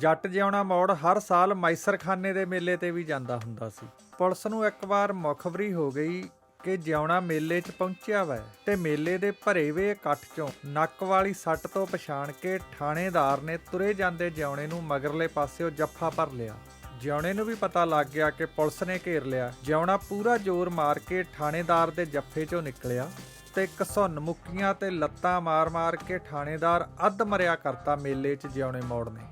ਜੱਟ ਜਿਉਣਾ ਮੌੜ ਹਰ ਸਾਲ ਮਾਈਸਰਖਾਨੇ ਦੇ ਮੇਲੇ ਤੇ ਵੀ ਜਾਂਦਾ ਹੁੰਦਾ ਸੀ। ਪੁਲਿਸ ਨੂੰ ਇੱਕ ਵਾਰ ਮੁਖਬਰੀ ਹੋ ਗਈ ਕਿ ਜਿਉਣਾ ਮੇਲੇ 'ਚ ਪਹੁੰਚਿਆ ਵੈ ਤੇ ਮੇਲੇ ਦੇ ਭਰੇ ਵੇ ਇਕੱਠ 'ਚੋਂ ਨੱਕ ਵਾਲੀ ਸੱਟ ਤੋਂ ਪਛਾਣ ਕੇ ਥਾਣੇਦਾਰ ਨੇ ਤੁਰੇ ਜਾਂਦੇ ਜਿਉਣੇ ਨੂੰ ਮਗਰਲੇ ਪਾਸਿਓ ਜੱਫਾ ਭਰ ਲਿਆ। ਜਿਉਣੇ ਨੂੰ ਵੀ ਪਤਾ ਲੱਗ ਗਿਆ ਕਿ ਪੁਲਿਸ ਨੇ ਘੇਰ ਲਿਆ। ਜਿਉਣਾ ਪੂਰਾ ਜ਼ੋਰ ਮਾਰ ਕੇ ਥਾਣੇਦਾਰ ਦੇ ਜੱਫੇ 'ਚੋਂ ਨਿਕਲਿਆ ਤੇ ਘਸੁੰਨ ਮੁੱਕੀਆਂ ਤੇ ਲੱਤਾਂ ਮਾਰ-ਮਾਰ ਕੇ ਥਾਣੇਦਾਰ ਅੱਧ ਮਰਿਆ ਕਰਤਾ ਮੇਲੇ 'ਚ ਜਿਉਣੇ ਮੋੜ ਨੇ।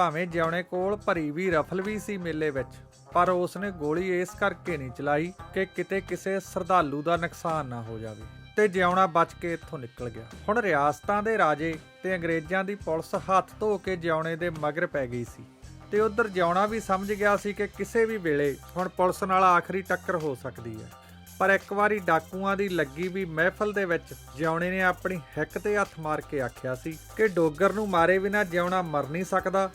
ਭਾਵੇਂ ਜਿਉਣੇ ਕੋਲ ਭਰੀ ਵੀ ਰਫਲ ਵੀ ਸੀ ਮੇਲੇ ਵਿੱਚ, ਪਰ ਉਸਨੇ ਗੋਲੀ ਇਸ ਕਰਕੇ ਨਹੀਂ ਚਲਾਈ ਕਿ ਕਿਤੇ ਕਿਸੇ ਸਰਦਾਲੂ ਦਾ ਨੁਕਸਾਨ ਨਾ ਹੋ ਜਾਵੇ ਤੇ ਜਿਉਣਾ ਬਚ ਕੇ ਇੱਥੋਂ ਨਿਕਲ ਗਿਆ। ਹੁਣ ਰਿਆਸਤਾਂ ਦੇ ਰਾਜੇ ਤੇ ਅੰਗਰੇਜ਼ਾਂ ਦੀ ਪੁਲਿਸ ਹੱਥ ਧੋ ਕੇ ਜਿਉਣੇ ਦੇ ਮਗਰ ਪੈ ਗਈ ਸੀ ਤੇ ਉਧਰ ਜਿਉਣਾ ਵੀ ਸਮਝ ਗਿਆ ਸੀ ਕਿ ਕਿਸੇ ਵੀ ਵੇਲੇ ਹੁਣ ਪੁਲਿਸ ਨਾਲ ਆਖਰੀ ਟੱਕਰ ਹੋ ਸਕਦੀ ਹੈ। ਪਰ ਇੱਕ ਵਾਰੀ ਡਾਕੂਆਂ ਦੀ ਲੱਗੀ ਵੀ ਮਹਿਫਲ ਦੇ ਵਿੱਚ ਜਿਉਣੇ ਨੇ ਆਪਣੀ ਹਿੱਕ ਤੇ ਹੱਥ ਮਾਰ ਕੇ ਆਖਿਆ ਸੀ ਕਿ ਡੋਗਰ ਨੂੰ ਮਾਰੇ ਬਿਨਾ ਜਿਉਣਾ ਮਰ ਨਹੀਂ ਸਕਦਾ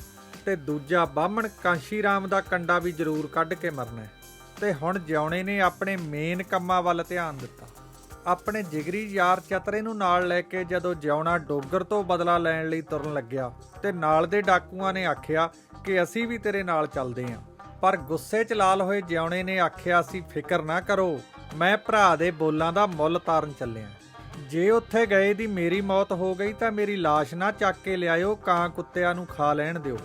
ਤੇ ਦੂਜਾ ਬਾਹਮਣ ਕਾਂਸ਼ੀ ਰਾਮ ਦਾ ਕੰਡਾ ਵੀ ਜ਼ਰੂਰ ਕੱਢ ਕੇ ਮਰਨਾ ਹੈ। ਤੇ ਹੁਣ ਜਿਉਣੇ ਨੇ ਆਪਣੇ ਮੇਨ ਕੰਮਾਂ ਵੱਲ ਧਿਆਨ ਦਿੱਤਾ। ਆਪਣੇ ਜਿਗਰੀ ਯਾਰ ਚਤਰੇ ਨੂੰ ਨਾਲ ਲੈ ਕੇ ਜਦੋਂ ਜਿਉਣਾ ਡੋਗਰ ਤੋਂ ਬਦਲਾ ਲੈਣ ਲਈ ਤੁਰਨ ਲੱਗਿਆ, ਤੇ ਨਾਲ ਦੇ ਡਾਕੂਆਂ ਨੇ ਆਖਿਆ ਕਿ ਅਸੀਂ ਵੀ ਤੇਰੇ ਨਾਲ ਚੱਲਦੇ ਆਂ। ਪਰ ਗੁੱਸੇ 'ਚ ਲਾਲ ਹੋਏ ਜਿਉਣੇ ਨੇ ਆਖਿਆ ਸੀ ਫਿਕਰ ਨਾ ਕਰੋ, ਮੈਂ ਭਰਾ ਦੇ ਬੋਲਾਂ ਦਾ ਮੁੱਲ ਤਾਰਨ ਚੱਲਿਆ ਜੇ ਉੱਥੇ ਗਏ ਦੀ ਮੇਰੀ ਮੌਤ ਹੋ ਗਈ ਤਾਂ ਮੇਰੀ ਲਾਸ਼ ਨਾ ਚੱਕ ਕੇ ਲਿਆਇਓ, ਕਾਂ ਕੁੱਤਿਆਂ ਨੂੰ ਖਾ ਲੈਣ ਦਿਓ।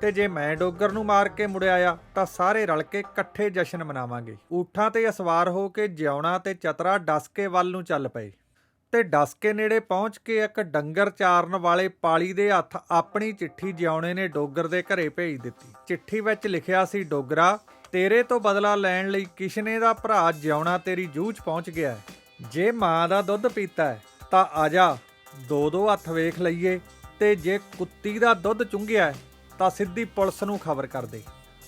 ਤੇ ਜੇ ਮੈਂ ਡੋਗਰ ਨੂੰ ਮਾਰ ਕੇ ਮੁੜ ਆਇਆ ਤਾਂ ਸਾਰੇ ਰਲ ਕੇ ਇਕੱਠੇ ਜਸ਼ਨ ਮਨਾਵਾਂਗੇ। ਊਠਾਂ ਤੇ ਅਸਵਾਰ ਹੋ ਕੇ ਜਿਉਣਾ ਤੇ ਚਤਰਾ ਡਸਕੇ ਵੱਲ ਨੂੰ ਚੱਲ ਪਏ। ਤੇ ਡਸਕੇ ਨੇੜੇ ਪਹੁੰਚ ਕੇ ਇੱਕ ਡੰਗਰ ਚਾਰਨ ਵਾਲੇ ਪਾਲੀ ਦੇ ਹੱਥ ਆਪਣੀ ਚਿੱਠੀ ਜਿਉਣੇ ਨੇ ਡੋਗਰ ਦੇ ਘਰੇ ਭੇਜ ਦਿੱਤੀ। ਚਿੱਠੀ ਵਿੱਚ ਲਿਖਿਆ ਸੀ, ਡੋਗਰਾ, ਤੇਰੇ ਤੋਂ ਬਦਲਾ ਲੈਣ ਲਈ ਕਿਸ਼ਨੇ ਦਾ ਭਰਾ ਜਿਉਣਾ ਤੇਰੀ ਜੂਝ ਪਹੁੰਚ ਗਿਆ ਹੈ। ਜੇ ਮਾਂ ਦਾ ਦੁੱਧ ਪੀਤਾ ਹੈ, ਤਾਂ ਆ ਜਾ ਦੋ ਦੋ ਹੱਥ ਵੇਖ ਲਈਏ ਤੇ ਜੇ ਕੁੱਤੀ ਦਾ ਦੁੱਧ ਚੁੰਘਿਆ ਤਾਂ ਸਿੱਧੀ ਪੁਲਿਸ ਨੂੰ ਖਬਰ ਕਰਦੇ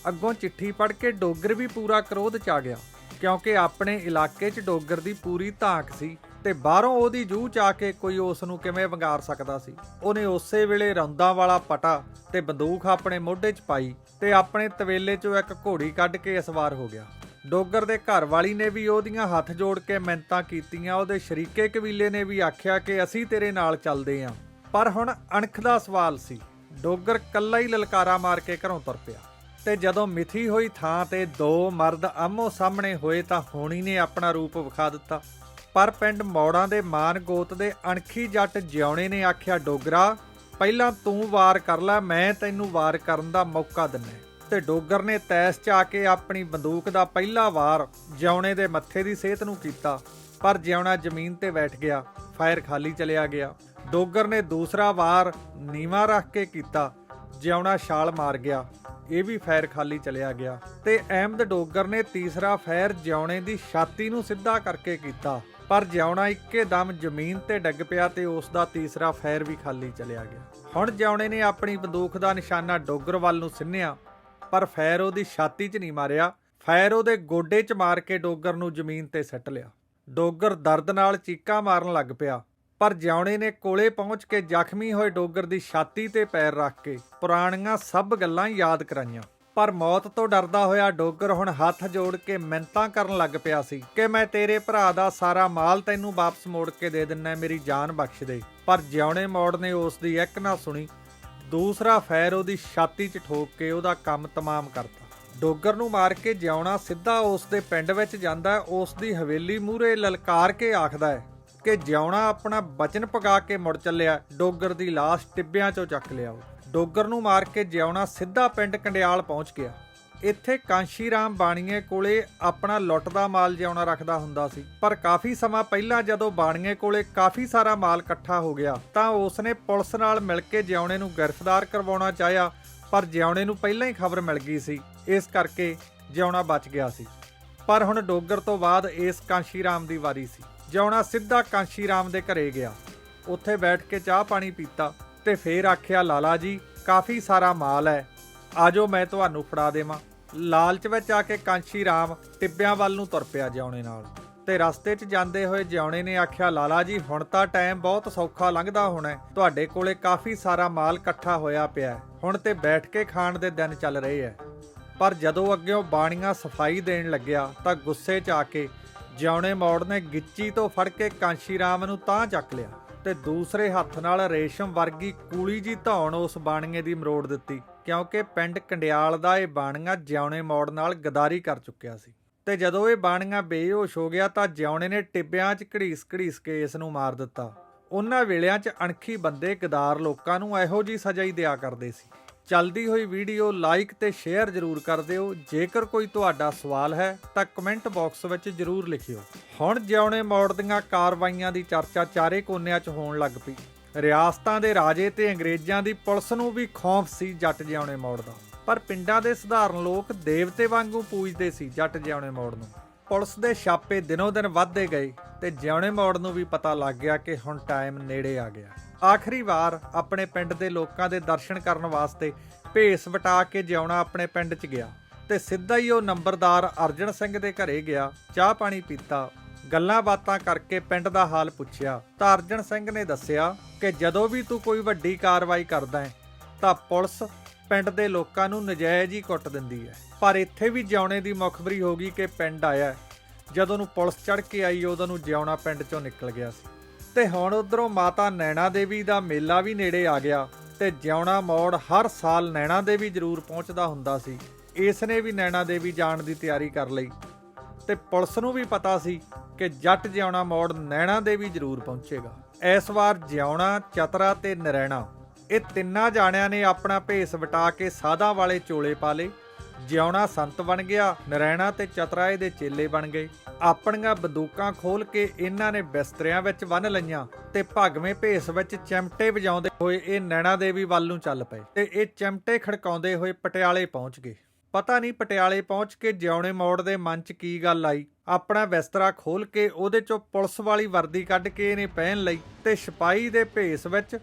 ਅੱਗੋਂ ਚਿੱਠੀ ਪੜ੍ਹ ਕੇ ਡੋਗਰ ਵੀ ਪੂਰਾ ਕਰੋਧ ਚ ਆ ਗਿਆ, ਕਿਉਂਕਿ ਆਪਣੇ ਇਲਾਕੇ 'ਚ ਡੋਗਰ ਦੀ ਪੂਰੀ ਧਾਕ ਸੀ ਤੇ ਬਾਹਰੋਂ ਉਹਦੀ ਜੂਹ ਚ ਆ ਕੇ ਕੋਈ ਉਸ ਨੂੰ ਕਿਵੇਂ ਵੰਗਾਰ ਸਕਦਾ ਸੀ। ਉਹਨੇ ਉਸੇ ਵੇਲੇ ਰੌਂਦਾਂ ਵਾਲਾ ਪਟਾ ਤੇ ਬੰਦੂਕ ਆਪਣੇ ਮੋਢੇ 'ਚ ਪਾਈ ਤੇ ਆਪਣੇ ਤਵੇਲੇ 'ਚੋਂ ਇੱਕ ਘੋੜੀ ਕੱਢ ਕੇ ਅਸਵਾਰ ਹੋ ਗਿਆ। ਡੋਗਰ ਦੇ ਘਰ ਵਾਲੀ ਨੇ ਵੀ ਉਹਦੀਆਂ ਹੱਥ ਜੋੜ ਕੇ ਮਿੰਨਤਾਂ ਕੀਤੀਆਂ, ਉਹਦੇ ਸ਼ਰੀਕੇ ਕਬੀਲੇ ਨੇ ਵੀ ਆਖਿਆ ਕਿ ਅਸੀਂ ਤੇਰੇ ਨਾਲ ਚੱਲਦੇ ਆਂ। ਪਰ ਹੁਣ ਅਣਖ ਦਾ ਸਵਾਲ ਸੀ। ਡੋਗਰ ਕੱਲਾ ਹੀ ਲਲਕਾਰਾ ਮਾਰ ਕੇ ਘਰੋਂ ਤੁਰ ਪਿਆ। ਤੇ ਜਦੋਂ ਮਿਥੀ ਹੋਈ ਥਾਂ ਤੇ ਦੋ ਮਰਦ ਆਮੋ ਸਾਹਮਣੇ ਹੋਏ ਤਾਂ ਹੋਣੀ ਨੇ ਆਪਣਾ ਰੂਪ ਵਿਖਾ ਦਿੱਤਾ। ਪਰ ਪਿੰਡ ਮੌੜਾਂ ਦੇ ਮਾਨ ਗੋਤ ਦੇ ਅਣਖੀ ਜੱਟ ਜਿਉਣੇ ਨੇ ਆਖਿਆ, ਡੋਗਰਾ, ਪਹਿਲਾਂ ਤੂੰ ਵਾਰ ਕਰ ਲੈ, ਮੈਂ ਤੈਨੂੰ ਵਾਰ ਕਰਨ ਦਾ ਮੌਕਾ ਦਿੰਨਾ ਤੇ ਡੋਗਰ ਨੇ ਤੈਸ ਚ ਆ ਕੇ ਆਪਣੀ ਬੰਦੂਕ ਦਾ ਪਹਿਲਾ ਵਾਰ ਜਿਉਣੇ ਦੇ ਮੱਥੇ ਦੀ ਸਿਹਤ ਨੂੰ ਕੀਤਾ। ਪਰ ਜਿਉਣਾ ਜ਼ਮੀਨ ਤੇ ਬੈਠ ਗਿਆ, ਫਾਇਰ ਖਾਲੀ ਚਲਿਆ ਗਿਆ। ਡੋਗਰ ਨੇ ਦੂਸਰਾ ਵਾਰ ਨੀਵਾ ਰੱਖ ਕੇ ਕੀਤਾ, ਜਿਉਣਾ ਛਾਲ ਮਾਰ ਗਿਆ। ਇਹ ਵੀ ਫੈਰ ਖਾਲੀ ਚਲਿਆ ਗਿਆ ਤੇ ਅਹਿਮਦ ਡੋਗਰ ਨੇ ਤੀਸਰਾ ਫੈਰ ਜਿਉਣੇ ਦੀ ਛਾਤੀ ਨੂੰ ਸਿੱਧਾ ਕਰਕੇ ਕੀਤਾ। ਪਰ ਜਿਉਣਾ ਇੱਕੇ ਦਮ ਜ਼ਮੀਨ ਤੇ ਡਿੱਗ ਪਿਆ ਤੇ ਉਸ ਦਾ ਤੀਸਰਾ ਫੈਰ ਵੀ ਖਾਲੀ ਚਲਿਆ ਗਿਆ। ਹੁਣ ਜਿਉਣੇ ਨੇ ਆਪਣੀ ਬੰਦੂਕ ਦਾ ਨਿਸ਼ਾਨਾ ਡੋਗਰ ਵੱਲ ਨੂੰ ਸਿੰਨਿਆ, ਪਰ ਫੈਰ ਉਹਦੀ ਛਾਤੀ 'ਚ ਨਹੀਂ ਮਾਰਿਆ। ਫੈਰ ਉਹਦੇ ਗੋਡੇ 'ਚ ਮਾਰ ਕੇ ਡੋਗਰ ਨੂੰ ਜ਼ਮੀਨ ਤੇ ਸੱਟ ਲਿਆ। ਡੋਗਰ ਦਰਦ ਨਾਲ ਚੀਕਾਂ ਮਾਰਨ ਲੱਗ ਪਿਆ। ਪਰ ਜਿਉਣੇ ਨੇ ਕੋਲੇ ਪਹੁੰਚ ਕੇ ਜ਼ਖਮੀ ਹੋਏ ਡੋਗਰ ਦੀ ਛਾਤੀ ਤੇ ਪੈਰ ਰੱਖ ਕੇ ਪੁਰਾਣੀਆਂ ਸਭ ਗੱਲਾਂ ਯਾਦ ਕਰਾਈਆਂ। ਪਰ ਮੌਤ ਤੋਂ ਡਰਦਾ ਹੋਇਆ ਡੋਗਰ ਹੁਣ ਹੱਥ ਜੋੜ ਕੇ ਮਿੰਤਾਂ ਕਰਨ ਲੱਗ ਪਿਆ ਸੀ ਕਿ ਮੈਂ ਤੇਰੇ ਭਰਾ ਦਾ ਸਾਰਾ ਮਾਲ ਤੈਨੂੰ ਵਾਪਸ ਮੋੜ ਕੇ ਦੇ ਦਿੰਨਾ ਮੇਰੀ ਜਾਨ ਬਖਸ਼ ਦੇ। ਪਰ ਜਿਉਣੇ ਮੋੜ ਨੇ ਉਸ ਦੀ ਇੱਕ ਨਾ ਸੁਣੀ ਦੂਸਰਾ ਫੈਰ ਉਹਦੀ ਛਾਤੀ 'ਚ ਠੋਕ ਕੇ ਉਹਦਾ ਕੰਮ ਤਮਾਮ ਕਰਤਾ। ਡੋਗਰ ਨੂੰ ਮਾਰ ਕੇ ਜਿਉਣਾ ਸਿੱਧਾ ਉਸ ਦੇ ਪਿੰਡ ਵਿੱਚ ਜਾਂਦਾ ਹੈ, ਉਸ ਦੀ ਹਵੇਲੀ ਮੂਹਰੇ ਲਲਕਾਰ ਕੇ ਆਖਦਾ ਹੈ ਕਿ ਜਿਉਣਾ ਆਪਣਾ ਬਚਨ ਪਗਾ ਕੇ ਮੁੜ ਚੱਲਿਆ, ਡੋਗਰ ਦੀ ਲਾਸ਼ ਟਿੱਬਿਆਂ 'ਚੋਂ ਚੱਕ ਲਿਆਓ। ਡੋਗਰ ਨੂੰ ਮਾਰ ਕੇ ਜਿਉਣਾ ਸਿੱਧਾ ਪਿੰਡ ਕੰਡਿਆਲ ਪਹੁੰਚ ਗਿਆ। ਇੱਥੇ ਕਾਂਸ਼ੀ ਰਾਮ ਬਾਣੀਏ ਕੋਲੇ ਆਪਣਾ ਲੁੱਟ ਦਾ ਮਾਲ ਜਿਉਣਾ ਰੱਖਦਾ ਹੁੰਦਾ ਸੀ। ਪਰ ਕਾਫੀ ਸਮਾਂ ਪਹਿਲਾਂ ਜਦੋਂ ਬਾਣੀਏ ਕੋਲੇ ਕਾਫੀ ਸਾਰਾ ਮਾਲ ਇਕੱਠਾ ਹੋ ਗਿਆ, ਤਾਂ ਉਸਨੇ ਪੁਲਿਸ ਨਾਲ ਮਿਲ ਕੇ ਜਿਉਣੇ ਨੂੰ ਗ੍ਰਿਫਤਾਰ ਕਰਵਾਉਣਾ ਚਾਹਿਆ, ਪਰ ਜਿਉਣੇ ਨੂੰ ਪਹਿਲਾਂ ਹੀ ਖਬਰ ਮਿਲ ਗਈ ਸੀ। ਇਸ ਕਰਕੇ ਜਿਉਣਾ ਬਚ ਗਿਆ ਸੀ। ਪਰ ਹੁਣ ਡੋਗਰ ਤੋਂ ਬਾਅਦ ਇਸ ਕਾਂਸ਼ੀ ਰਾਮ ਦੀ ਵਾਰੀ ਸੀ। ਜਿਉਣਾ ਸਿੱਧਾ ਕਾਂਸ਼ੀ ਰਾਮ ਦੇ ਘਰੇ ਗਿਆ। ਉੱਥੇ ਬੈਠ ਕੇ ਚਾਹ ਪਾਣੀ ਪੀਤਾ ਤੇ ਫੇਰ ਆਖਿਆ, ਲਾਲਾ ਜੀ, ਕਾਫੀ ਸਾਰਾ ਮਾਲ ਹੈ। ਆਜੋ ਮੈਂ ਤੁਹਾਨੂੰ ਫੜਾ ਦੇਵਾਂ। ਲਾਲਚ ਵਿੱਚ ਆ ਕੇ ਕਾਂਸ਼ੀ ਰਾਮ ਟਿੱਬਿਆਂ ਵੱਲ ਨੂੰ ਤੁਰ ਪਿਆ ਜਿਉਣੇ ਨਾਲ। ਤੇ ਰਸਤੇ 'ਚ ਜਾਂਦੇ ਹੋਏ ਜਿਉਣੇ ਨੇ ਆਖਿਆ, ਲਾਲਾ ਜੀ, ਹੁਣ ਤਾਂ ਟਾਈਮ ਬਹੁਤ ਸੌਖਾ ਲੰਘਦਾ ਹੋਣਾ ਤੁਹਾਡੇ ਕੋਲੇ ਕਾਫੀ ਸਾਰਾ ਮਾਲ ਇਕੱਠਾ ਹੋਇਆ ਪਿਆ ਹੁਣ ਤੇ ਬੈਠ ਕੇ ਖਾਣ ਦੇ ਦਿਨ ਚੱਲ ਰਹੇ ਐ ਪਰ ਜਦੋਂ ਅੱਗਿਓਂ ਬਾਣੀਆਂ ਸਫ਼ਾਈ ਦੇਣ ਲੱਗਿਆ ਤਾਂ ਗੁੱਸੇ 'ਚ ਆ ਕੇ ਜਿਉਣੇ ਮੋੜ ਨੇ ਗਿੱਚੀ ਤੋਂ ਫੜ ਕੇ ਕਾਂਸ਼ੀ ਰਾਮ ਨੂੰ ਤਾਂ ਚੱਕ ਲਿਆ ਤੇ ਦੂਸਰੇ ਹੱਥ ਨਾਲ ਰੇਸ਼ਮ ਵਰਗੀ ਕੂਲੀ ਜੀ ਧੌਣ ਉਸ ਬਾਣੀਏ ਦੀ ਮਰੋੜ ਦਿੱਤੀ, ਕਿਉਂਕਿ ਪਿੰਡ ਕੰਡਿਆਲ ਦਾ ਇਹ ਬਾਣੀਆ ਜਿਉਣੇ ਮੋੜ ਨਾਲ ਗਦਾਰੀ ਕਰ ਚੁੱਕਿਆ ਸੀ। ਤੇ ਜਦੋਂ ਇਹ ਬਾਣੀਆ ਬੇਹੋਸ਼ ਹੋ ਗਿਆ ਤਾਂ ਜਿਉਣੇ ਨੇ ਟਿੱਬਿਆਂ 'ਚ ਘੜੀਸ ਘੜੀਸ ਕੇ ਇਸ ਨੂੰ ਮਾਰ ਦਿੱਤਾ। ਉਹਨਾਂ ਵੇਲਿਆਂ 'ਚ ਅਣਖੀ ਬੰਦੇ ਗਦਾਰ ਲੋਕਾਂ ਨੂੰ ਇਹੋ ਜੀ ਸਜ਼ਾ ਹੀ ਦਿਆ ਕਰਦੇ ਸੀ। ਚੱਲਦੀ ਹੋਈ ਵੀਡੀਓ ਲਾਈਕ ਤੇ ਸ਼ੇਅਰ ਜ਼ਰੂਰ ਕਰ ਦਿਓ। ਜੇਕਰ ਕੋਈ ਤੁਹਾਡਾ ਸਵਾਲ ਹੈ, ਤਾਂ ਕਮੈਂਟ ਬਾਕਸ ਵਿੱਚ ਜ਼ਰੂਰ ਲਿਖਿਓ। ਹੁਣ ਜਿਉਣੇ ਮੋੜ ਦੀਆਂ ਕਾਰਵਾਈਆਂ ਦੀ ਚਰਚਾ ਚਾਰੇ ਕੋਨਿਆਂ 'ਚ ਹੋਣ ਲੱਗ ਪਈ। ਰਿਆਸਤਾਂ ਦੇ ਰਾਜੇ ਤੇ ਅੰਗਰੇਜ਼ਾਂ ਦੀ ਪੁਲਿਸ ਨੂੰ ਵੀ ਖੌਫ ਸੀ ਜੱਟ ਜਿਉਣੇ ਮੋੜ ਦਾ। ਪਰ ਪਿੰਡਾਂ ਦੇ ਸਧਾਰਨ ਲੋਕ ਦੇਵਤੇ ਵਾਂਗੂ ਪੂਜਦੇ ਸੀ ਜੱਟ ਜਿਉਣੇ ਮੋੜ ਨੂੰ। ਪੁਲਿਸ ਦੇ ਛਾਪੇ ਦਿਨੋ ਦਿਨ ਵੱਧਦੇ ਗਏ ਤੇ ਜਿਉਣੇ ਮੋੜ ਨੂੰ ਵੀ ਪਤਾ ਲੱਗ ਗਿਆ ਕਿ ਹੁਣ ਟਾਈਮ ਨੇੜੇ ਆ ਗਿਆ। ਆਖਰੀ ਵਾਰ ਆਪਣੇ ਪਿੰਡ ਦੇ ਲੋਕਾਂ ਦੇ ਦਰਸ਼ਨ ਕਰਨ ਵਾਸਤੇ ਭੇਸ ਵਟਾ ਕੇ ਜਿਉਣਾ ਆਪਣੇ ਪਿੰਡ 'ਚ ਗਿਆ ਤੇ ਸਿੱਧਾ ਹੀ ਉਹ ਨੰਬਰਦਾਰ ਅਰਜਨ ਸਿੰਘ ਦੇ ਘਰੇ ਗਿਆ, ਚਾਹ ਪਾਣੀ ਪੀਤਾ, ਗੱਲਾਂ ਬਾਤਾਂ ਕਰਕੇ ਪਿੰਡ ਦਾ ਹਾਲ ਪੁੱਛਿਆ ਤਾਂ ਅਰਜਨ ਸਿੰਘ ਨੇ ਦੱਸਿਆ ਕਿ ਜਦੋਂ ਵੀ ਤੂੰ ਕੋਈ ਵੱਡੀ ਕਾਰਵਾਈ ਕਰਦਾ ਹੈ, ਤਾਂ ਪੁਲਿਸ ਪਿੰਡ ਦੇ ਲੋਕਾਂ ਨੂੰ ਨਜਾਇਜ਼ ਹੀ ਕੁੱਟ ਦਿੰਦੀ ਹੈ। ਪਰ ਇੱਥੇ ਵੀ ਜਿਉਣੇ ਦੀ ਮੁਖਬਰੀ ਹੋ ਗਈ ਕਿ ਪਿੰਡ ਆਇਆ ਜਦੋਂ ਨੂੰ ਪੁਲਿਸ ਚੜ ਕੇ ਆਈ, ਉਦੋਂ ਨੂੰ ਜਿਉਣਾ ਪਿੰਡ ਚੋਂ ਨਿਕਲ ਗਿਆ ਸੀ। ਤੇ ਹੁਣ ਉਧਰੋਂ ਮਾਤਾ ਨੈਣਾ ਦੇਵੀ ਦਾ ਮੇਲਾ ਵੀ ਨੇੜੇ ਆ ਗਿਆ ਤੇ ਜਿਉਣਾ ਮੋੜ ਹਰ ਸਾਲ ਨੈਣਾ ਦੇਵੀ ਜ਼ਰੂਰ ਪਹੁੰਚਦਾ ਹੁੰਦਾ ਸੀ। ਇਸ ਨੇ ਵੀ ਨੈਣਾ ਦੇਵੀ ਜਾਣ ਦੀ ਤਿਆਰੀ ਕਰ ਲਈ। ਤੇ ਪੁਲਿਸ ਨੂੰ ਵੀ ਪਤਾ ਸੀ ਕਿ ਜੱਟ ਜਿਉਣਾ ਮੌੜ ਨੈਣਾ ਦੇਵੀ ਜ਼ਰੂਰ ਪਹੁੰਚੇਗਾ। ਇਸ ਵਾਰ ਜਿਉਣਾ, ਚਤਰਾ ਤੇ ਨਰੈਣਾ, ਇਹ ਤਿੰਨਾਂ ਜਾਣਿਆਂ ਨੇ ਆਪਣਾ ਭੇਸ ਵਟਾ ਕੇ ਸਾਧਾਂ ਵਾਲੇ ਚੋਲੇ ਪਾ ਲਏ ਜਿਉਣਾ ਸੰਤ ਬਣ ਗਿਆ, ਨਰੈਣਾ ਤੇ ਚਤਰਾਏ ਦੇ ਚੇਲੇ ਬਣ ਗਏ। ਆਪਣੀਆਂ ਬੰਦੂਕਾਂ ਖੋਲ ਕੇ ਇਹਨਾਂ ਨੇ ਬਿਸਤਰਿਆਂ ਵਿੱਚ ਬੰਨ ਲਈਆਂ ਤੇ ਭਗਵੇਂ ਭੇਸ ਵਿੱਚ ਚਿਮਟੇ ਵਜਾਉਂਦੇ ਹੋਏ ਇਹ ਨੈਣਾ ਦੇਵੀ ਵੱਲ ਨੂੰ ਚੱਲ ਪਏ ਤੇ ਇਹ ਚਿਮਟੇ ਖੜਕਾਉਂਦੇ ਹੋਏ ਪਟਿਆਲੇ ਪਹੁੰਚ ਗਏ। ਪਤਾ ਨਹੀਂ ਪਟਿਆਲੇ ਪਹੁੰਚ ਕੇ ਜਿਉਣੇ ਮੋੜ ਦੇ ਮਨ 'ਚ ਕੀ ਗੱਲ ਆਈ। ਆਪਣਾ ਬਿਸਤਰਾ ਖੋਲ ਕੇ ਉਹਦੇ 'ਚੋਂ ਪੁਲਿਸ ਵਾਲੀ ਵਰਦੀ ਕੱਢ ਕੇ ਇਹਨੇ ਪਹਿਨ ਲਈ ਤੇ ਸਿਪਾਹੀ ਦੇ ਭੇਸ ਵਿੱਚ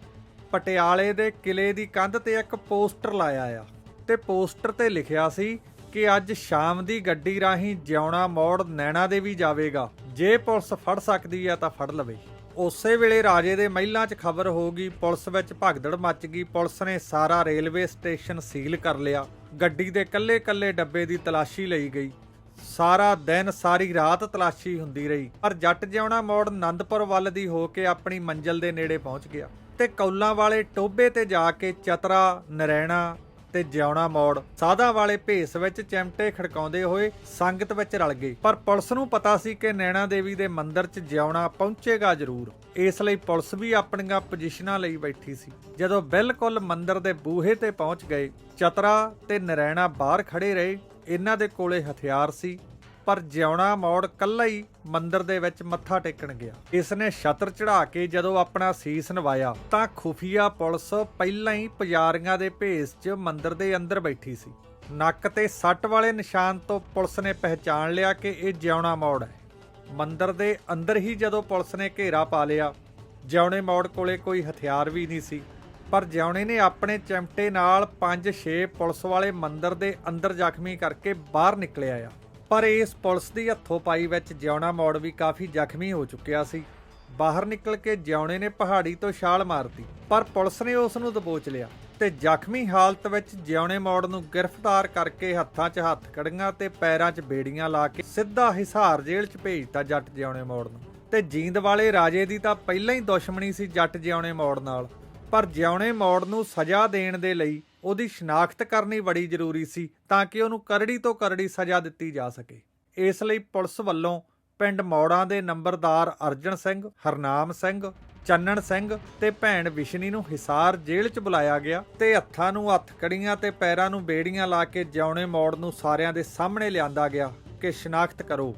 ਪਟਿਆਲੇ ਦੇ ਕਿਲੇ ਦੀ ਕੰਧ ਤੇ ਇੱਕ ਪੋਸਟਰ ਲਾਇਆ ਆ। ਤੇ ਪੋਸਟਰ ਤੇ ਲਿਖਿਆ ਸੀ ਕਿ ਅੱਜ ਸ਼ਾਮ ਦੀ ਗੱਡੀ ਰਾਹੀਂ ਜਿਉਣਾ ਮੋੜ ਨੈਣਾ ਦੇ ਵੀ ਜਾਵੇਗਾ। ਜੇ ਪੁਲਿਸ ਫੜ ਸਕਦੀ ਹੈ ਤਾਂ ਫੜ ਲਵੇ। ਉਸੇ ਵੇਲੇ ਰਾਜੇ ਦੇ ਮਹਿਲਾਂ 'ਚ ਖਬਰ ਹੋ ਗਈ, ਪੁਲਿਸ ਵਿੱਚ ਭਗਦੜ ਮੱਚ ਗਈ। ਪੁਲਿਸ ਨੇ ਸਾਰਾ ਰੇਲਵੇ ਸਟੇਸ਼ਨ ਸੀਲ ਕਰ ਲਿਆ। ਗੱਡੀ ਦੇ ਕੱਲੇ-ਕੱਲੇ ਡੱਬੇ ਦੀ ਤਲਾਸ਼ੀ ਲਈ ਗਈ। ਸਾਰਾ ਦਿਨ ਸਾਰੀ ਰਾਤ ਤਲਾਸ਼ੀ ਹੁੰਦੀ ਰਹੀ। ਪਰ ਜੱਟ ਜਿਉਣਾ ਮੋੜ ਆਨੰਦਪੁਰ ਵੱਲ ਦੀ ਹੋ ਕੇ ਆਪਣੀ ਮੰਜ਼ਲ ਦੇ ਨੇੜੇ ਪਹੁੰਚ ਗਿਆ ਤੇ ਕੌਲਾਂ ਵਾਲੇ ਟੋਬੇ ਤੇ ਜਾ ਕੇ ਚਤਰਾ, ਨਰੈਣਾ ਤੇ ਜਿਉਣਾ ਮੋੜ। ਸਾਦਾ ਵਾਲੇ ਭੇਸ ਵਿੱਚ ਚਿਮਟੇ ਖੜਕਾਉਂਦੇ ਹੋਏ ਸੰਗਤ ਵਿੱਚ ਰਲ ਗਏ। ਪਰ ਪੁਲਿਸ ਨੂੰ ਪਤਾ ਸੀ ਕਿ ਨੈਣਾ ਦੇਵੀ ਦੇ ਮੰਦਿਰ 'ਚ ਜਿਉਣਾ ਪਹੁੰਚੇਗਾ ਜ਼ਰੂਰ। ਇਸ ਲਈ ਪੁਲਿਸ ਵੀ ਆਪਣੀਆਂ ਪੋਜੀਸ਼ਨਾਂ ਲਈ ਬੈਠੀ ਸੀ। ਜਦੋਂ ਬਿਲਕੁਲ ਮੰਦਿਰ ਦੇ ਬੂਹੇ ਤੇ ਪਹੁੰਚ ਗਏ, ਚਤਰਾ ਤੇ ਨਰੈਣਾ ਬਾਹਰ ਖੜੇ ਰਹੇ। ਇਹਨਾਂ ਦੇ ਕੋਲੇ ਹਥਿਆਰ ਸੀ। ਪਰ ਜਿਉਣਾ ਮੋੜ ਕੱਲਾ ਹੀ ਮੰਦਿਰ ਦੇ ਵਿੱਚ ਮੱਥਾ ਟੇਕਣ ਗਿਆ। ਇਸ ਨੇ ਛਤਰ ਚੜਾ ਕੇ ਜਦੋਂ ਆਪਣਾ ਸੀਸ ਨਵਾਇਆ, ਤਾਂ ਖੁਫੀਆ ਪੁਲਿਸ ਪਹਿਲਾਂ ਹੀ ਪੁਜਾਰੀਆਂ ਦੇ ਭੇਸ 'ਚ ਮੰਦਰ ਦੇ ਅੰਦਰ ਬੈਠੀ ਸੀ। ਨੱਕ ਤੇ ਸੱਟ ਵਾਲੇ ਨਿਸ਼ਾਨ ਤੋਂ ਪੁਲਿਸ ਨੇ ਪਹਿਚਾਣ ਲਿਆ ਕਿ ਇਹ ਜਿਉਣਾ ਮੌੜ ਹੈ। ਮੰਦਰ ਦੇ ਅੰਦਰ ਹੀ ਜਦੋਂ ਪੁਲਿਸ ਨੇ ਘੇਰਾ ਪਾ ਲਿਆ, ਜਿਉਣੇ ਮੋੜ ਕੋਲੇ ਕੋਈ ਹਥਿਆਰ ਵੀ ਨਹੀਂ ਸੀ। ਪਰ ਜਿਉਣੇ ਨੇ ਆਪਣੇ ਚਮਟੇ ਨਾਲ 5-6 ਪੁਲਿਸ ਵਾਲੇ ਮੰਦਰ ਦੇ ਅੰਦਰ ਜ਼ਖਮੀ ਕਰਕੇ ਬਾਹਰ ਨਿਕਲਿਆ ਆ। ਪਰ ਇਸ ਪੁਲਿਸ ਦੀ ਹੱਥੋਂ ਪਾਈ ਵਿੱਚ ਜਿਉਣਾ ਮੋੜ ਵੀ ਕਾਫੀ ਜ਼ਖਮੀ ਹੋ ਚੁੱਕਿਆ ਸੀ। ਬਾਹਰ ਨਿਕਲ ਕੇ ਜਿਉਣੇ ਨੇ ਪਹਾੜੀ ਤੋਂ ਛਾਲ ਮਾਰਤੀ, ਪਰ ਪੁਲਿਸ ਨੇ ਉਸ ਨੂੰ ਦਬੋਚ ਲਿਆ ਤੇ ਜ਼ਖਮੀ ਹਾਲਤ ਵਿੱਚ ਜਿਉਣੇ ਮੋੜ ਨੂੰ ਗ੍ਰਿਫਤਾਰ ਕਰਕੇ ਹੱਥਾਂ 'ਚ ਹੱਥ ਕੜੀਆਂ ਤੇ ਪੈਰਾਂ 'ਚ ਬੇੜੀਆਂ ਲਾ ਕੇ ਸਿੱਧਾ ਹਿਸਾਰ ਜੇਲ੍ਹ 'ਚ ਭੇਜਤਾ ਜੱਟ ਜਿਉਣੇ ਮੋੜ ਨੂੰ। ਤੇ ਜੀਂਦ ਵਾਲੇ ਰਾਜੇ ਦੀ ਤਾਂ ਪਹਿਲਾਂ ਹੀ ਦੁਸ਼ਮਣੀ ਸੀ ਜੱਟ ਜਿਉਣੇ ਮੋੜ ਨਾਲ। ਪਰ ਜਿਉਣੇ ਮੋੜ ਨੂੰ ਸਜ਼ਾ ਦੇਣ ਦੇ ਲਈ ਉਹਦੀ ਸ਼ਨਾਖਤ ਕਰਨੀ ਬੜੀ ਜ਼ਰੂਰੀ ਸੀ ਤਾਂ ਕਿ ਉਹਨੂੰ ਕਰੜੀ ਤੋਂ ਕਰੜੀ ਸਜ਼ਾ ਦਿੱਤੀ ਜਾ ਸਕੇ। ਇਸ ਲਈ ਪੁਲਿਸ ਵੱਲੋਂ ਪਿੰਡ ਮੌੜਾਂ ਦੇ ਨੰਬਰਦਾਰ ਅਰਜਨ ਸਿੰਘ, ਹਰਨਾਮ ਸਿੰਘ, ਚੰਨਣ ਸਿੰਘ ਤੇ ਭੈਣ ਵਿਸ਼ਨੀ ਨੂੰ ਹਿਸਾਰ ਜੇਲ੍ਹ 'ਚ ਬੁਲਾਇਆ ਗਿਆ ਤੇ ਹੱਥਾਂ ਨੂੰ ਹੱਥ, ਕੜੀਆਂ ਤੇ ਪੈਰਾਂ ਨੂੰ ਬੇੜੀਆਂ ਲਾ ਕੇ ਜਿਉਣੇ ਮੌੜ ਨੂੰ ਸਾਰਿਆਂ ਦੇ ਸਾਹਮਣੇ ਲਿਆਂਦਾ ਗਿਆ ਕਿ ਸ਼ਨਾਖਤ ਕਰੋ।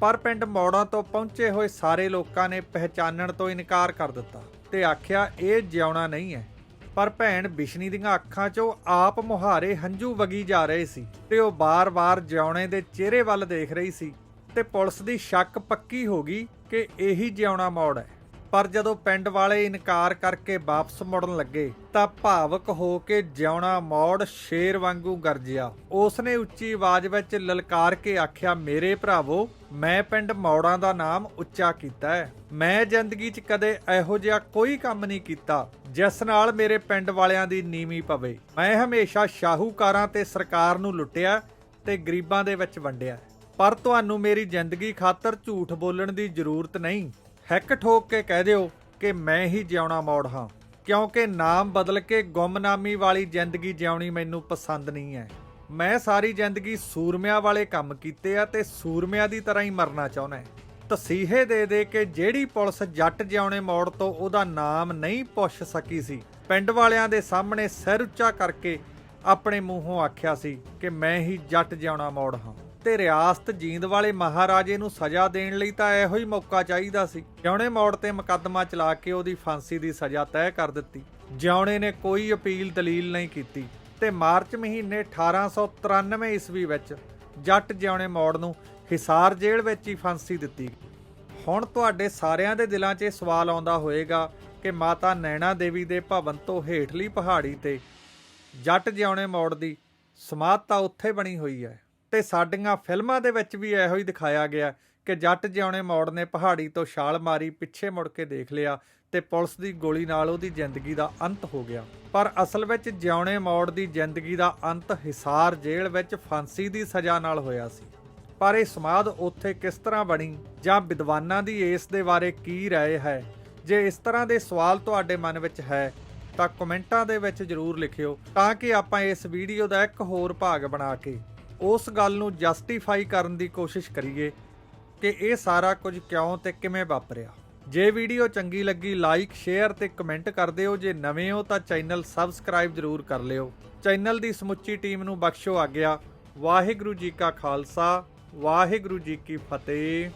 ਪਰ ਪਿੰਡ ਮੌੜਾਂ ਤੋਂ ਪਹੁੰਚੇ ਹੋਏ ਸਾਰੇ ਲੋਕਾਂ ਨੇ ਪਹਿਚਾਨਣ ਤੋਂ ਇਨਕਾਰ ਕਰ ਦਿੱਤਾ ਤੇ ਆਖਿਆ, ਇਹ ਜਿਉਣਾ ਨਹੀਂ ਹੈ। ਪਰ ਭੈਣ ਬਿਸ਼ਨੀ ਦੀਆਂ ਅੱਖਾਂ 'ਚੋਂ ਆਪ ਮੁਹਾਰੇ ਹੰਝੂ ਵਗੀ ਜਾ ਰਹੇ ਸੀ ਤੇ ਉਹ ਬਾਰ-ਬਾਰ ਜਿਉਣੇ ਦੇ ਚਿਹਰੇ ਵੱਲ ਦੇਖ ਰਹੀ ਸੀ ਤੇ ਪੁਲਿਸ ਦੀ ਸ਼ੱਕ ਪੱਕੀ ਹੋ ਗਈ ਕਿ ਇਹੀ ਜਿਉਣਾ ਮੋੜ ਹੈ। ਪਰ ਜਦੋਂ ਪਿੰਡ ਵਾਲੇ ਇਨਕਾਰ ਕਰਕੇ ਵਾਪਸ ਮੁੜਨ ਲੱਗੇ ਤਾਂ ਭਾਵਕ ਹੋ ਕੇ ਜਿਉਣਾ ਮੌੜ ਸ਼ੇਰ ਵਾਂਗੂ ਗਰਜਿਆ। ਉਸਨੇ ਉੱਚੀ ਆਵਾਜ਼ ਵਿੱਚ ਲਲਕਾਰ ਕੇ ਆਖਿਆ, ਮੇਰੇ ਭਰਾਵੋ, ਮੈਂ ਪਿੰਡ ਮੌੜਾਂ ਦਾ ਨਾਮ ਉੱਚਾ ਕੀਤਾ ਹੈ। ਮੈਂ ਜ਼ਿੰਦਗੀ 'ਚ ਕਦੇ ਇਹੋ ਜਿਹਾ ਕੋਈ ਕੰਮ ਨਹੀਂ ਕੀਤਾ ਜਿਸ ਨਾਲ ਮੇਰੇ ਪਿੰਡ ਵਾਲਿਆਂ ਦੀ ਨੀਵੀਂ ਪਵੇ। ਮੈਂ ਹਮੇਸ਼ਾ ਸ਼ਾਹੂਕਾਰਾਂ ਤੇ ਸਰਕਾਰ ਨੂੰ ਲੁੱਟਿਆ ਤੇ ਗਰੀਬਾਂ ਦੇ ਵਿੱਚ ਵੰਡਿਆ। ਪਰ ਤੁਹਾਨੂੰ ਮੇਰੀ ਜ਼ਿੰਦਗੀ ਖਾਤਰ ਝੂਠ ਬੋਲਣ ਦੀ ਜ਼ਰੂਰਤ ਨਹੀਂ। ਹੈਕ ਠੋਕ ਕੇ ਕਹਿ ਦਿਓ ਕਿ ਮੈਂ ਹੀ ਜਿਉਣਾ ਮੋੜ ਹਾਂ, ਕਿਉਂਕਿ ਨਾਮ ਬਦਲ ਕੇ ਗੁੰਮਨਾਮੀ ਵਾਲੀ ਜ਼ਿੰਦਗੀ ਜਿਉਣੀ ਮੈਨੂੰ ਪਸੰਦ ਨਹੀਂ ਹੈ। ਮੈਂ ਸਾਰੀ ਜ਼ਿੰਦਗੀ ਸੂਰਮਿਆਂ ਵਾਲੇ ਕੰਮ ਕੀਤੇ ਆ ਤੇ ਸੂਰਮਿਆਂ ਦੀ ਤਰ੍ਹਾਂ ਹੀ ਮਰਨਾ ਚਾਹੁੰਦਾ ਤਸੀਹੇ ਦੇ ਦੇ ਕੇ ਜਿਹੜੀ ਪੁਲਿਸ ਜੱਟ ਜਿਉਣੇ ਮੋੜ ਤੋਂ ਉਹਦਾ ਨਾਮ ਨਹੀਂ ਪੁੱਛ ਸਕੀ ਸੀ, ਪਿੰਡ ਵਾਲਿਆਂ ਦੇ ਸਾਹਮਣੇ ਸਿਰ ਉੱਚਾ ਕਰਕੇ ਆਪਣੇ ਮੂੰਹੋਂ ਆਖਿਆ ਸੀ ਕਿ ਮੈਂ ਹੀ ਜੱਟ ਜਿਉਣਾ ਮੋੜ ਹਾਂ। ਤੇ ਰਿਆਸਤ ਜੀਂਦ ਵਾਲੇ ਮਹਾਰਾਜੇ ਨੂੰ ਸਜ਼ਾ ਦੇਣ ਲਈ ਤਾਂ ਇਹੋ ਹੀ ਮੌਕਾ ਚਾਹੀਦਾ ਸੀ। ਜਿਉਣੇ ਮੋੜ ਤੇ ਮੁਕੱਦਮਾ ਚਲਾ ਕੇ ਉਹਦੀ ਫਾਂਸੀ ਦੀ ਸਜ਼ਾ ਤੈਅ ਕਰ ਦਿੱਤੀ। ਜਿਉਣੇ ਨੇ ਕੋਈ ਅਪੀਲ ਦਲੀਲ ਨਹੀਂ ਕੀਤੀ ਤੇ ਮਾਰਚ ਮਹੀਨੇ 1893 ਈਸਵੀ ਵਿੱਚ ਜੱਟ ਜਿਉਣੇ ਮੌੜ ਨੂੰ ਹਿਸਾਰ ਜੇਲ੍ਹ ਵਿੱਚ ਹੀ ਫਾਂਸੀ ਦਿੱਤੀ ਹੁਣ ਤੁਹਾਡੇ ਸਾਰਿਆਂ ਦੇ ਦਿਲਾਂ 'ਚ ਇਹ ਸਵਾਲ ਆਉਂਦਾ ਹੋਵੇਗਾ ਕਿ ਮਾਤਾ ਨੈਣਾ ਦੇਵੀ ਦੇ ਭਵਨ ਤੋਂ ਹੇਠਲੀ ਪਹਾੜੀ ਤੇ ਜੱਟ ਜਿਉਣੇ ਮੋੜ ਦੀ ਸਮਾਧ ਤਾਂ ਉੱਥੇ ਬਣੀ ਹੋਈ ਹੈ। ਤੇ ਸਾਡੀਆਂ ਫਿਲਮਾਂ ਦੇ ਵਿੱਚ ਵੀ ਇਹੋ ਹੀ ਦਿਖਾਇਆ ਗਿਆ ਕਿ ਜੱਟ ਜਿਉਣੇ ਮੌੜ ਨੇ ਪਹਾੜੀ ਤੋਂ ਛਾਲ ਮਾਰੀ, ਪਿੱਛੇ ਮੁੜ ਕੇ ਦੇਖ ਲਿਆ ਤੇ ਪੁਲਿਸ ਦੀ ਗੋਲੀ ਨਾਲ ਉਹਦੀ ਜ਼ਿੰਦਗੀ ਦਾ ਅੰਤ ਹੋ ਗਿਆ। ਪਰ ਅਸਲ ਵਿੱਚ ਜਿਉਣੇ ਮੋੜ ਦੀ ਜ਼ਿੰਦਗੀ ਦਾ ਅੰਤ ਹਿਸਾਰ ਜੇਲ੍ਹ ਵਿੱਚ ਫਾਂਸੀ ਦੀ ਸਜ਼ਾ ਨਾਲ ਹੋਇਆ ਸੀ। ਪਰ ਇਹ ਸਮਾਧ ਉੱਥੇ ਕਿਸ ਤਰ੍ਹਾਂ ਬਣੀ ਜਾਂ ਵਿਦਵਾਨਾਂ ਦੀ ਇਸ ਦੇ ਬਾਰੇ ਕੀ ਰਾਏ ਹੈ? ਜੇ ਇਸ ਤਰ੍ਹਾਂ ਦੇ ਸਵਾਲ ਤੁਹਾਡੇ ਮਨ ਵਿੱਚ ਹੈ, ਤਾਂ ਕਮੈਂਟਾਂ ਦੇ ਵਿੱਚ ਜਰੂਰ ਲਿਖਿਓ ਤਾਂ ਕਿ ਆਪਾਂ ਇਸ ਵੀਡੀਓ ਦਾ ਇੱਕ ਹੋਰ ਭਾਗ ਬਣਾ ਕੇ ਉਸ ਗੱਲ ਨੂੰ ਜਸਟੀਫਾਈ ਕਰਨ ਦੀ ਕੋਸ਼ਿਸ਼ ਕਰੀਏ ਕਿ ਇਹ ਸਾਰਾ ਕੁਝ ਕਿਉਂ ਤੇ ਕਿਵੇਂ ਵਾਪਰਿਆ। ਜੇ ਵੀਡੀਓ ਚੰਗੀ ਲੱਗੀ ਲਾਈਕ ਸ਼ੇਅਰ ਤੇ ਕਮੈਂਟ ਕਰ ਦਿਓ। ਜੇ ਨਵੇਂ ਹੋ ਤਾਂ ਚੈਨਲ ਸਬਸਕ੍ਰਾਈਬ ਜਰੂਰ ਕਰ ਲਿਓ। ਚੈਨਲ ਦੀ ਸਮੁੱਚੀ ਟੀਮ ਨੂੰ ਬਖਸ਼ੋ ਆਗਿਆ। ਵਾਹਿਗੁਰੂ ਜੀ ਕਾ ਖਾਲਸਾ, ਵਾਹਿਗੁਰੂ ਜੀ ਕੀ ਫਤਿਹ।